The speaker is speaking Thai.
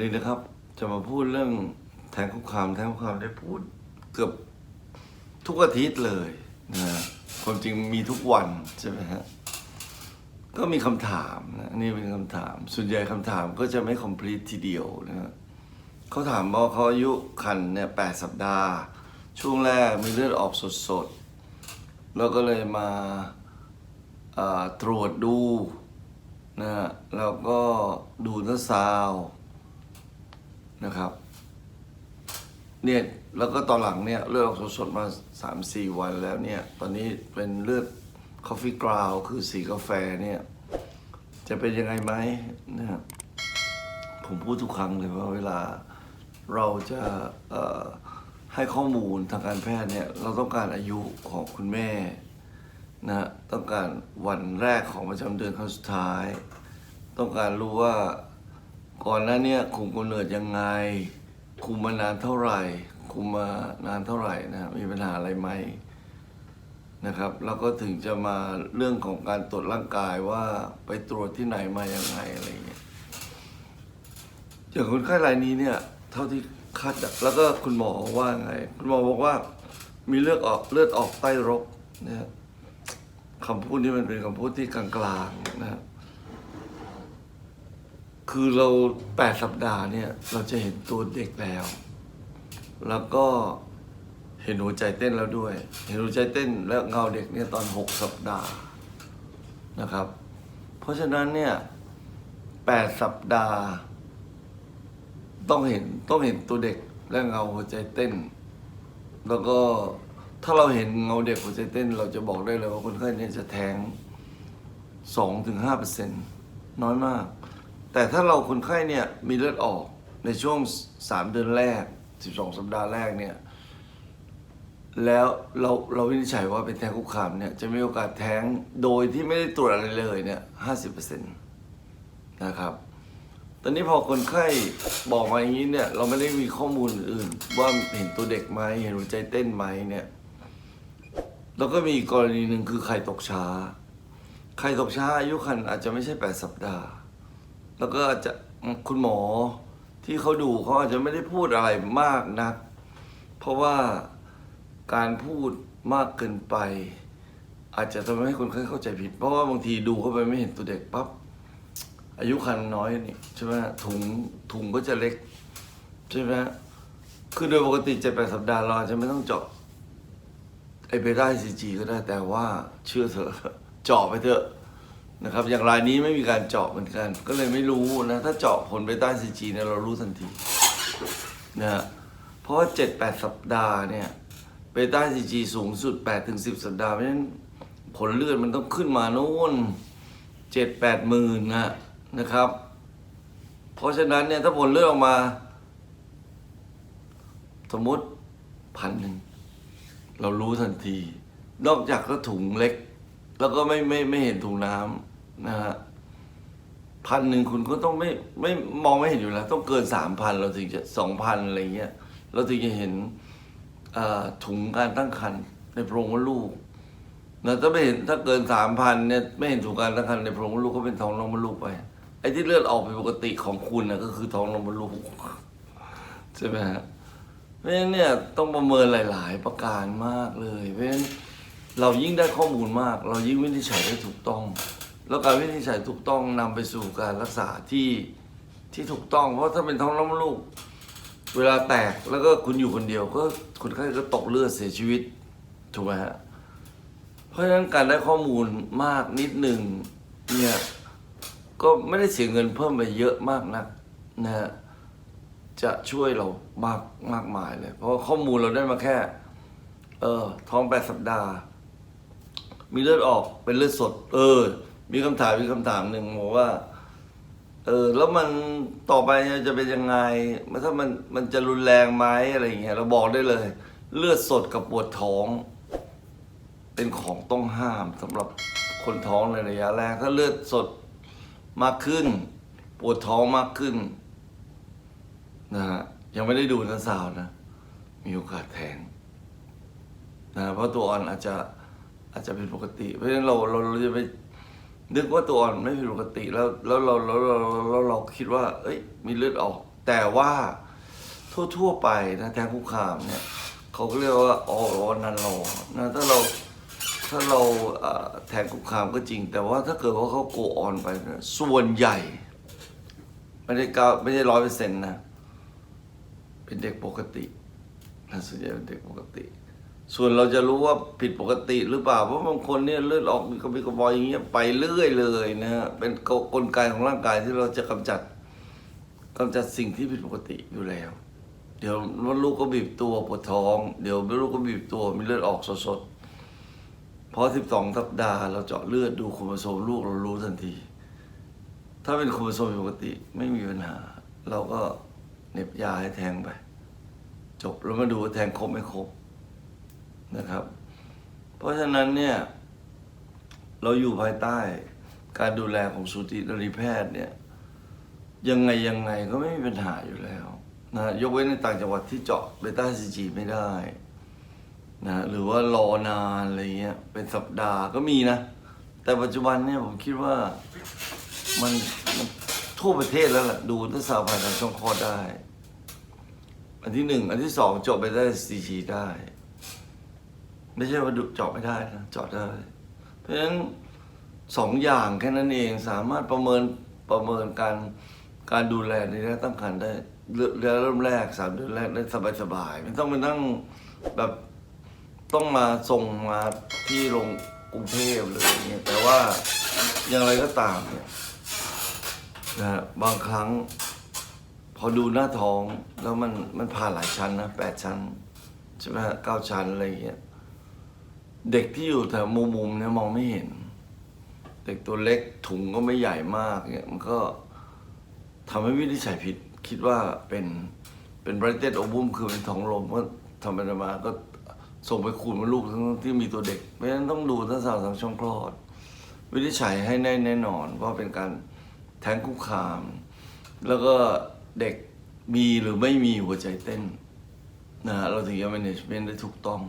รีนะครับ จะมาพูดเรื่องแทงคุกคามแทงคุกคามได้พูดเกือบทุกอาทิตย์เลยนะความจริงมีทุกวันใช่ไหมฮะก็มีคำถามนะนี่เป็นคำถาม ส่วนใหญ่คำถามก็จะไม่ complete ทีเดียวนะฮะเขาถามว่าเขาอายุคันเนี่ยแปดสัปดาห์ ช่วงแรกมีเลือดออกสดๆ แล้วก็เลยมาตรวจดูนะฮะแล้วก็ดูเนื้อซาว นะครับเนี่ยแล้วก็ตอนหลังเนี่ยเลือดออกสดๆมาสามสี่วันแล้วเนี่ย ตอนนี้เป็นเลือดคอฟฟี่กราวคือสีกาแฟเนี่ย จะเป็นยังไงไหมนะครับผมพูดทุกครั้งเลยว่าเวลาเราจะให้ข้อมูลทางการแพทย์เนี่ย เราต้องการอายุของคุณแม่นะต้องการวันแรกของประจำเดือนครั้งสุดท้าย ต้องการรู้ว่า ก่อนหน้าเนี้คุมกำเนิดยังไง คุมมานานเท่าไหร่ คุมมานานเท่าไหร่นะมีปัญหาอะไรไหมนะครับ แล้วก็ถึงจะมาเรื่องของการตรวจร่างกายว่าไปตรวจที่ไหนมายังไงอะไรอย่างเงี้ยอย่างคนไข้รายนี้เนี่ย เท่าที่คาดแล้วก็คุณหมอว่าไง คุณหมอบอกว่า มีเลือดออกเลือดออกใต้รกนะครับคำพูดนี้มันเป็นคำพูดที่กลางๆนะ คือเราแปดสัปดาห์เนี่ยเราจะเห็นตัวเด็กแล้ว แล้วก็เห็นหัวใจเต้นแล้วด้วย เห็นหัวใจเต้นและเงาเด็กเนี่ยตอนหกสัปดาห์นะครับ เพราะฉะนั้นเนี่ยแปดสัปดาห์ ต้องเห็นต้องเห็นตัวเด็กและเงาหัวใจเต้น แล้วก็ถ้าเราเห็นเงาเด็กหัวใจเต้น เราจะบอกได้เลยว่าคนไข้เนี่ยจะแทงสองถึงห้าเปอร์เซ็นต์น้อยมาก แต่ถ้าเราคนไข้เนี่ยมีเลือดออกในช่วงสามเดือนแรกสิบสองสัปดาห์แรกเนี่ย แล้วเราเราวินิจฉัยว่าเป็นแท้งคุกคามเนี่ยจะมีโอกาสแท้งโดยที่ไม่ได้ตรวจอะไรเลยเนี่ยห้าสิบเปอร์เซ็นต์นะครับ ตอนนี้พอคนไข้บอกมาอย่างนี้เนี่ย เราไม่ได้มีข้อมูลอื่น ว่าเห็นตัวเด็กไหมเห็นหัวใจเต้นไหมเนี่ย แล้วก็มีอีกกรณีหนึ่งคือไข่ตกช้า ไข่ตกช้าอายุคันอาจจะไม่ใช่แปดสัปดาห์ แล้วก็จะคุณหมอที่เขาดูเขาอาจจะไม่ได้พูดอะไรมากนัก เพราะว่าการพูดมากเกินไป อาจจะทำให้คนไข้เข้าใจผิด เพราะว่าบางทีดูเข้าไปไม่เห็นตัวเด็กปั๊บอายุคันน้อยนี่ใช่ไหมถุงถุงก็จะเล็กใช่ไหมคือโดยปกติเจ็ดแปดสัปดาห์เราอจจะไม่ต้องเจาะไอเบต้าซีจีก็ได้แต่ว่าเชื่อเถอะเจาะไปเถอะ นะครับ อย่างรายนี้ไม่มีการเจาะเหมือนกัน ก็เลยไม่รู้นะ ถ้าเจาะผลเบต้ซีจีเนี่ยเรารู้ทันทีนะฮะเพราะว่าเจ็ดแปดสัปดาห์เนี่ยเบต้าซีจีสูงสุดแปดถึงสิบสัปดาห์เพราะฉะนั้นผลเลือดมันต้องขึ้นมาโน่นเจ็ดแปดหมื่นนะนะครับ เพราะฉะนั้นเนี่ยถ้าผลเลือดออกมา สมมติพันหนึ่งเรารู้ทันที นอกจากก็ถุงเล็ก แล้วก็ไม่ไม่ไม่เห็นถุงน้ำ นะฮะพันหนึ่งคุณก็ต้องไม่ไม่มองไม่เห็นอยู่แล้ว ต้องเกินสามพันเราถึงจะสองพันอะไรเงี้ยเราถึงจะเห็นถุงการตั้งครรภ์ในโพรงมดลูกนะถ้าไม่เห็นถ้าเกินสามพันเนี่ยไม่เห็นถุงการตั้งครรภ์ในโพรงมดลูกก็เป็นท้องรองมดลูกไปไอ้ที่เลือดออกเป็นปกติของคุณนะก็คือท้องรองมดลูกใช่ไหมฮะเพราะฉะนั้นเนี่ยต้องประเมินหลาย ๆ ประการมากเลย เพราะฉะนั้นเรายิ่งได้ข้อมูลมาก เรายิ่งวินิจฉัยได้ถูกต้อง แล้วการวินิจฉัยถูกต้องนำไปสู่การรักษาที่ที่ถูกต้อง เพราะถ้าเป็นท้องน้ำลูก เวลาแตกแล้วก็คุณอยู่คนเดียว ก็คนไข้ก็ตกเลือดเสียชีวิตถูกไหมฮะเพราะฉะนั้นการได้ข้อมูลมากนิดหนึ่งเนี่ยก็ไม่ได้เสียเงินเพิ่มไปเยอะมากนักนะฮะจะช่วยเรามากมากมายเลย เพราะข้อมูลเราได้มาแค่ เออท้องแปดสัปดาห์ มีเลือดออกเป็นเลือดสด เออ มีคำถามมีคำถามหนึ่งบอกว่า เออ แล้วมันต่อไปจะเป็นยังไงมันถ้ามันมันจะรุนแรงไหมอะไรอย่างเงี้ยเราบอกได้เลย เลือดสดกับปวดท้อง เป็นของต้องห้ามสำหรับคนท้องในระยะแรกถ้าเลือดสดมากขึ้น ปวดท้องมากขึ้นนะฮะยังไม่ได้ดูนัสาวนะ มีโอกาสแทงนะเพราะตัวอ่อนอาจจะอาจจะเป็นปกติ เพราะฉะนั้นเราเราจะไป นึกว่าตัวอ่อนไม่ผิดปกติแล้วแล้วเราแล้วเราแล้วเราคิดว่า เอ้ย มีเลือดออก แต่ว่าทั่วๆไปนะแทงคุกคามเนี่ยเขาเรียกว่าออนันโลนะถ้าเราถ้าเราแทงคุกคามก็จริง แต่ว่าถ้าเกิดว่าเขาโกออนไปส่วนใหญ่ ไม่ได้เก้าไม่ใช่ร้อยเปอร์เซ็นต์นะ เป็นเด็กปกตินะส่วนใหญ่เป็นเด็กปกติ ส่วนเราจะรู้ว่าผิดปกติหรือเปล่า เพราะบางคนเนี่ยเลือดออกมีกระปิกระบอยอย่างเงี้ยไปเรื่อยเลยนะฮะเป็นกลกลไกของร่างกายที่เราจะกำจัดกำจัดสิ่งที่ผิดปกติอยู่แล้ว เดี๋ยวมดลูกก็บีบตัวปวดท้อง เดี๋ยวมดลูกก็บีบตัวมีเลือดออกสดๆพอสิบสองสัปดาห์เราเจาะเลือดดูโครโมโซมลูกเรารู้ทันที ถ้าเป็นโครโมโซมปกติไม่มีปัญหา เราก็เน็บยาให้แทงไป จบแล้วมาดูว่าแทงครบไม่ครบ นะครับ เพราะฉะนั้นเนี่ยเราอยู่ภายใต้การดูแลของสูตินรีแพทย์เนี่ยยังไงยังไงก็ไม่มีปัญหาอยู่แล้วนะยกเว้นในต่างจังหวัดที่เจาะเบต้าซีจีไม่ได้นะหรือว่ารอนานอะไรเงี้ยเป็นสัปดาห์ก็มีนะ แต่ปัจจุบันเนี่ยผมคิดว่ามันมันทั่วประเทศแล้วแหละดูทัศนผ่านทางช่องคลอดได้ อันที่หนึ่งอันที่สองเจาะเบต้าซีจีได้ ไม่ใช่ว่าดูเจาะไม่ได้นะเจาะได้ เพราะฉะนั้นสองอย่างแค่นั้นเองสามารถประเมินประเมินการการดูแลในระยะตั้งครรภ์ได้เรือเริ่มแรกสามเดือนแรกได้สบายๆไม่ต้องไปนั่งแบบต้องมาส่งมาที่โรงกรุงเทพหรืออย่างเงี้ยแต่ว่าอย่างไรก็ตามเนี่ยนะฮะบางครั้ง พอดูหน้าท้องแล้วมันมันผ่านหลายชั้นนะแปดชั้นใช่ไหมฮะเก้าชั้นอะไรอย่างเงี้ย เด็กที่อยู่แถวมุมมุมๆเนี่ยมองไม่เห็น เด็กตัวเล็กถุงก็ไม่ใหญ่มากเนี่ยมันก็ทำให้วินิจฉัยผิดคิดว่าเป็นเป็นบริเต d โอบุมคือเป็นท้องลมก็ทำไปทำมาก็ส่งไปคูณมาลูกทั้งที่มีตัวเด็ก เพราะฉะนั้นต้องดูทั้งสาวทางช่องคลอด วินิจฉัยให้แน่แน่นอนว่าเป็นการแท้งคุกคาม แล้วก็เด็กมีหรือไม่มีหัวใจเต้นนะฮะเราถึงจะ management ได้ถูกต้อง